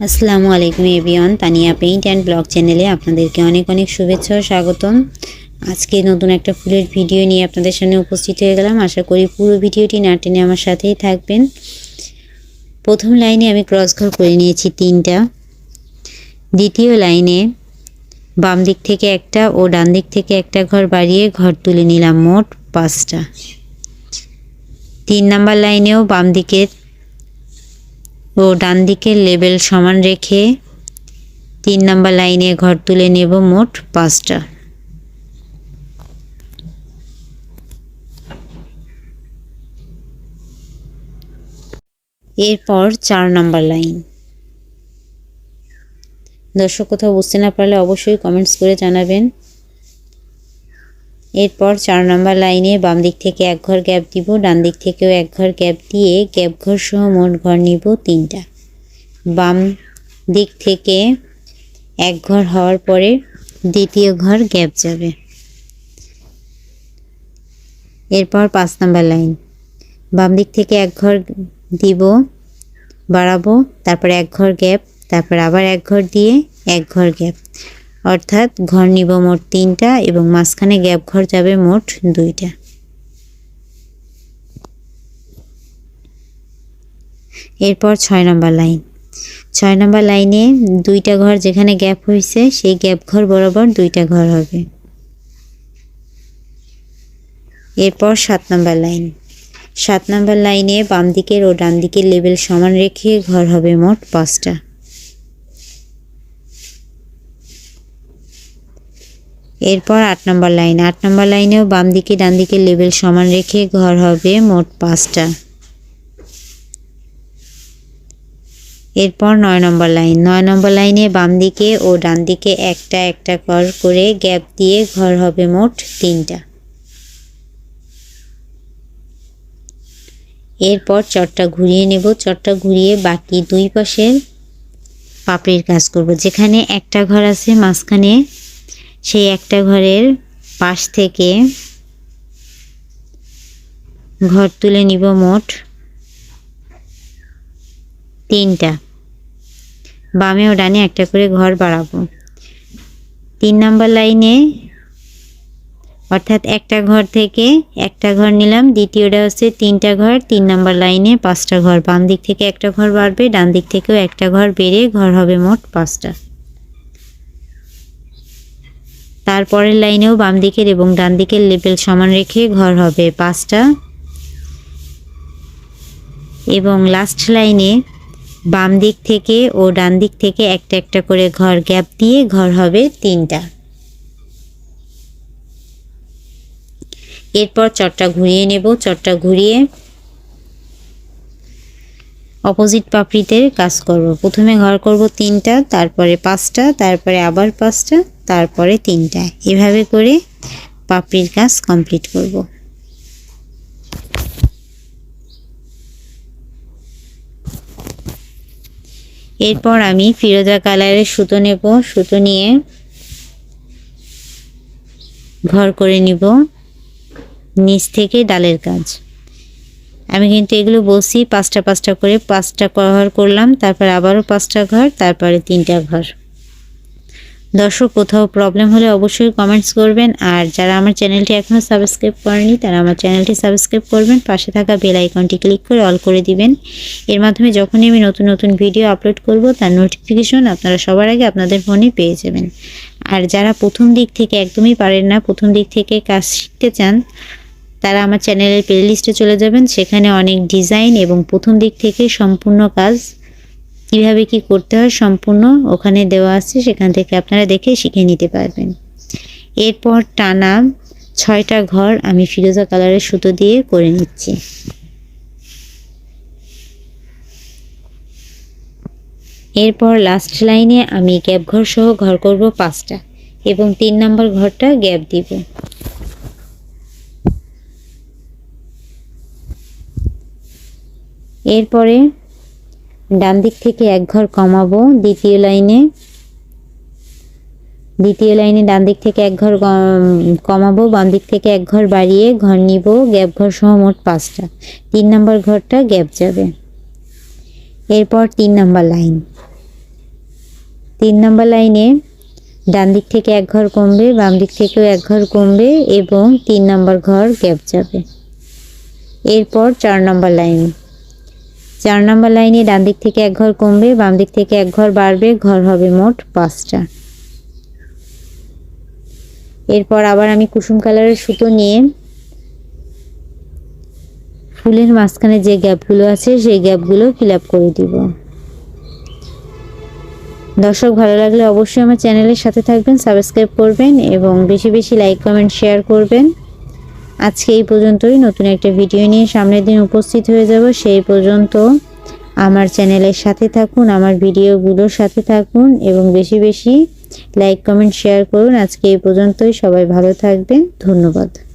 আসসালামু আলাইকুম এভিয়ন তানিয়া পেইন্ট অ্যান্ড ব্লগ চ্যানেলে আপনাদেরকে অনেক অনেক শুভেচ্ছা ও স্বাগতম। আজকে নতুন একটা ফুলের ভিডিও নিয়ে আপনাদের সামনে উপস্থিত হয়ে গেলাম। আশা করি পুরো ভিডিওটি না টেনে আমার সাথেই থাকবেন। প্রথম লাইনে আমি ক্রস ঘর করে নিয়েছি তিনটা। দ্বিতীয় লাইনে বাম দিক থেকে একটা ও ডান দিক থেকে একটা ঘর বাড়িয়ে ঘর তুলে নিলাম মোট পাঁচটা। তিন নাম্বার লাইনেও বাম দিকের ও ডান দিকের লেবেল সমান রেখে তিন নাম্বার লাইনে ঘর তুলে নেব মোট পাঁচটা। এরপর চার নাম্বার লাইন। দর্শক কোথাও বুঝতে না পারলে অবশ্যই কমেন্টস করে জানাবেন। এরপর চার নাম্বার লাইনে বাম দিক থেকে এক ঘর গ্যাপ দিব, ডান দিক থেকেও এক ঘর গ্যাপ দিয়ে গ্যাপ ঘর সহ মোট ঘর নিব তিনটা। বাম দিক থেকে এক ঘর হওয়ার পরে দ্বিতীয় ঘর গ্যাপ যাবে। এরপর পাঁচ নাম্বার লাইন। বাম দিক থেকে এক ঘর দিব, বাড়াবো, তারপর এক ঘর গ্যাপ, তারপর আবার এক ঘর দিয়ে এক ঘর গ্যাপ। অর্থাৎ ঘর নিব মোট তিনটা এবং মাঝখানে গ্যাপ ঘর যাবে মোট দুইটা। এরপর ছয় নম্বর লাইন। ছয় নম্বর লাইনে দুইটা ঘর যেখানে গ্যাপ হয়েছে সেই গ্যাপ ঘর বরাবর দুইটা ঘর হবে। এরপর সাত নম্বর লাইন। সাত নম্বর লাইনে বাম দিকের ও ডান দিকের লেভেল সমান রেখে ঘর হবে মোট পাঁচটা। এরপর আট নম্বর লাইন। আট নম্বর লাইনেও বাম দিকে ডান দিকে লেভেল সমান রেখে ঘর হবে মোট পাঁচটা। এরপর নয় নম্বর লাইন। নয় নম্বর লাইনে বাম দিকে ও ডান দিকে একটা একটা ঘর করে গ্যাপ দিয়ে ঘর হবে মোট তিনটা। এরপর চটটা ঘুরিয়ে নেব। চটটা ঘুরিয়ে বাকি দুই পাশের পাপড়ির কাজ করব। যেখানে একটা ঘর আছে, মাঝখানে সেই একটা ঘরের পাশ থেকে ঘর তুলে নিব মোট তিনটা। বামে ও ডানে একটা করে ঘর বাড়াবো। তিন নাম্বার লাইনে অর্থাৎ একটা ঘর থেকে একটা ঘর নিলাম, দ্বিতীয়টা হচ্ছে তিনটা ঘর, তিন নাম্বার লাইনে পাঁচটা ঘর, বাম দিক থেকে একটা ঘর বাড়বে, ডান দিক থেকেও একটা ঘর বেড়ে ঘর হবে মোট পাঁচটা। তারপরের লাইনেও বাম দিকের এবং ডান দিকের লেবেল সমান রেখে ঘর হবে পাঁচটা। এবং লাস্ট লাইনে বাম দিক থেকে ও ডান দিক থেকে একটা একটা করে ঘর গ্যাপ দিয়ে ঘর হবে তিনটা। এরপর চটটা ঘুরিয়ে নেব চটটা ঘুরিয়ে অপোজিট পাপড়িতে কাজ করব। প্রথমে ঘর করব তিনটা, তারপরে পাঁচটা, তারপরে আবার পাঁচটা, তারপরে তিনটা। এভাবে করে পাপড়ির কাজ কমপ্লিট করব। এরপর আমি ফিরোজা কালারের সুতো নেব। সুতো নিয়ে ঘর করে নিব। নিচ থেকে ডালের কাজ। আমি কিন্তু এগুলো বলছি, পাঁচটা পাঁচটা করে পাঁচটা ঘর করলাম, তারপর আবারও পাঁচটা ঘর, তারপরে তিনটা ঘর। দর্শক, কোথাও প্রবলেম হলে অবশ্যই কমেন্টস করবেন, আর যারা আমার চ্যানেলটি এখনও সাবস্ক্রাইব করেনি তারা আমার চ্যানেলটি সাবস্ক্রাইব করবেন, পাশে থাকা বেল আইকনটি ক্লিক করে অল করে দিবেন। এর মাধ্যমে যখনই আমি নতুন নতুন ভিডিও আপলোড করব, তার নোটিফিকেশন আপনারা সবার আগে আপনাদের ফোনে পেয়ে যাবেন। আর যারা প্রথম দিক থেকে একদমই পারেন না, প্রথম দিক থেকে কাজ শিখতে চান তারা আমার চ্যানেলের প্লেলিস্টে চলে যাবেন। সেখানে অনেক ডিজাইন এবং প্রথম দিক থেকে সম্পূর্ণ কাজ কীভাবে কি করতে হয় সম্পূর্ণ ওখানে দেওয়া আছে। সেখান থেকে আপনারা দেখে শিখে নিতে পারবেন। এরপর টানা ছয়টা ঘর আমি ফিরোজা কালারের সুতো দিয়ে করে নিচ্ছি। এরপর লাস্ট লাইনে আমি গ্যাপ ঘর সহ ঘর করব পাঁচটা এবং তিন নম্বর ঘরটা গ্যাপ দিব। এরপরে ডান দিক থেকে এক ঘর কমাবো দ্বিতীয় লাইনে। দ্বিতীয় লাইনে ডান দিক থেকে এক ঘর কমাবো বাম দিক থেকে এক ঘর বাড়িয়ে ঘর নিব, গ্যাপ ঘর সহ মোট পাঁচটা। তিন নম্বর ঘরটা গ্যাপ যাবে। এরপর তিন নম্বর লাইন। তিন নম্বর লাইনে ডান দিক থেকে এক ঘর কমবে বাম দিক থেকেও এক ঘর কমবে এবং তিন নম্বর ঘর গ্যাপ যাবে। এরপর চার নম্বর লাইন। চার নম্বর লাইনে ডান দিক থেকে এক ঘর কমবে, বাম দিক থেকে এক ঘর বাড়বে, ঘর হবে মোট পাঁচটা। এরপর আবার আমি কুসুম কালারের সুতো নিয়ে ফুলের মাঝখানে যে গ্যাপগুলো আছে, সেই গ্যাপগুলো ফিল করে দিব। দর্শক, ভালো লাগলে অবশ্যই আমার চ্যানেলের সাথে থাকবেন সাবস্ক্রাইব করবেন এবং বেশি বেশি লাইক কমেন্ট শেয়ার করবেন। আজকে এই পর্যন্তই। নতুন একটা ভিডিও নিয়ে সামনের দিন উপস্থিত হয়ে যাব। সেই পর্যন্ত আমার চ্যানেলের সাথে থাকুন, আমার ভিডিওগুলোর সাথে থাকুন এবং বেশি বেশি লাইক কমেন্ট শেয়ার করুন। আজকে এই পর্যন্তই। সবাই ভালো থাকবেন। ধন্যবাদ।